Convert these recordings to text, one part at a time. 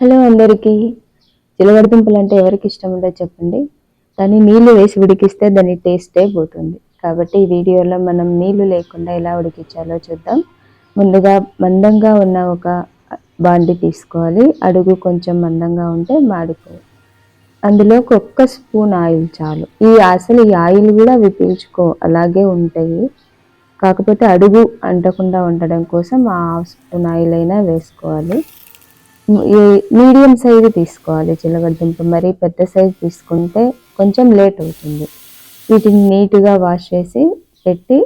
Hello అందరికీ. చిలగడదుంపలు అంటే ఎవరికి ఇష్టం ఉండదు చెప్పండి. దాన్ని నీళ్ళు వేసి ఉడికిస్తే దాని టేస్టే పోతుంది. కాబట్టి ఈ వీడియోలో మనం నీళ్ళు లేకుండా ఎలా ఉడికించాలో చూద్దాం. ముందుగా మందంగా ఉన్న ఒక బాండి తీసుకోవాలి. అడుగు కొంచెం మందంగా ఉంటే మాడిపోయి అందులో ఒక్క స్పూన్ ఆయిల్ చాలు. ఈ అసలు ఈ ఆయిల్ కూడా అవి పీల్చుకో అలాగే ఉంటాయి. కాకపోతే అడుగు అంటకుండా ఉండడం కోసం ఆ స్పూన్ ఆయిల్ అయినా వేసుకోవాలి. మీడియం సైజు తీసుకోవాలి దుంప మరి పెద్ద సైజు తీసుకుంటే కొంచెం లేట్ అవుతుంది. వీటిని నీట్గా వాష్ చేసి పెట్టి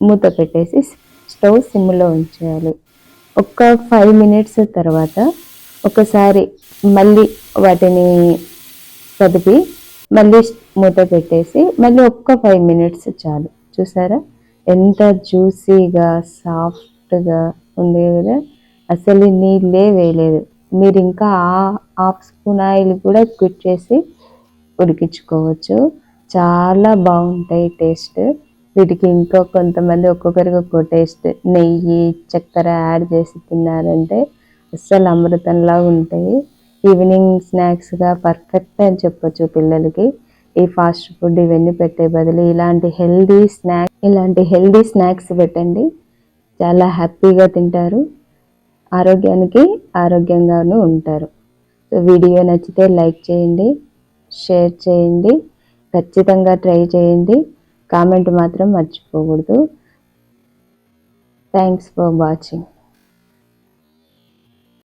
మూత పెట్టేసి స్టవ్ సిమ్లో ఉంచేయాలి ఒక్క ఫైవ్ మినిట్స్ తర్వాత ఒకసారి మళ్ళీ వాటిని కదిపి మళ్ళీ మూత పెట్టేసి మళ్ళీ ఒక్క ఫైవ్ మినిట్స్ చాలు. చూసారా? ఎంత జ్యూసీగా సాఫ్ట్గా ఉంది కదా? అసలు నీళ్ళే వేయలేదు. మీరు ఇంకా హాఫ్ స్పూన్ ఆయిల్ కూడా క్విట్ చేసి ఉడికించుకోవచ్చు. చాలా బాగుంటాయి టేస్ట్. వీటికి ఇంకో కొంతమంది ఒక్కొక్కరికి ఒక్కో టేస్ట్ నెయ్యి చక్కెర యాడ్ చేసి తిన్నారంటే అస్సలు అమృతంలా ఉంటాయి. ఈవినింగ్ స్నాక్స్గా పర్ఫెక్ట్ అని చెప్పొచ్చు పిల్లలకి. ఈ ఫాస్ట్ ఫుడ్ ఇవన్నీ పెట్టే బదులు ఇలాంటి హెల్దీ స్నాక్ ఇలాంటి హెల్దీ స్నాక్స్ పెట్టండి. చాలా హ్యాపీగా తింటారు. ఆరోగ్యానికి ఆరోగ్యంగాను ఉంటారు. సో వీడియో నచ్చితే లైక్ చేయండి షేర్ చేయండి ఖచ్చితంగా ట్రై చేయండి. కామెంట్ మాత్రం మర్చిపోకూడదు. Thanks for watching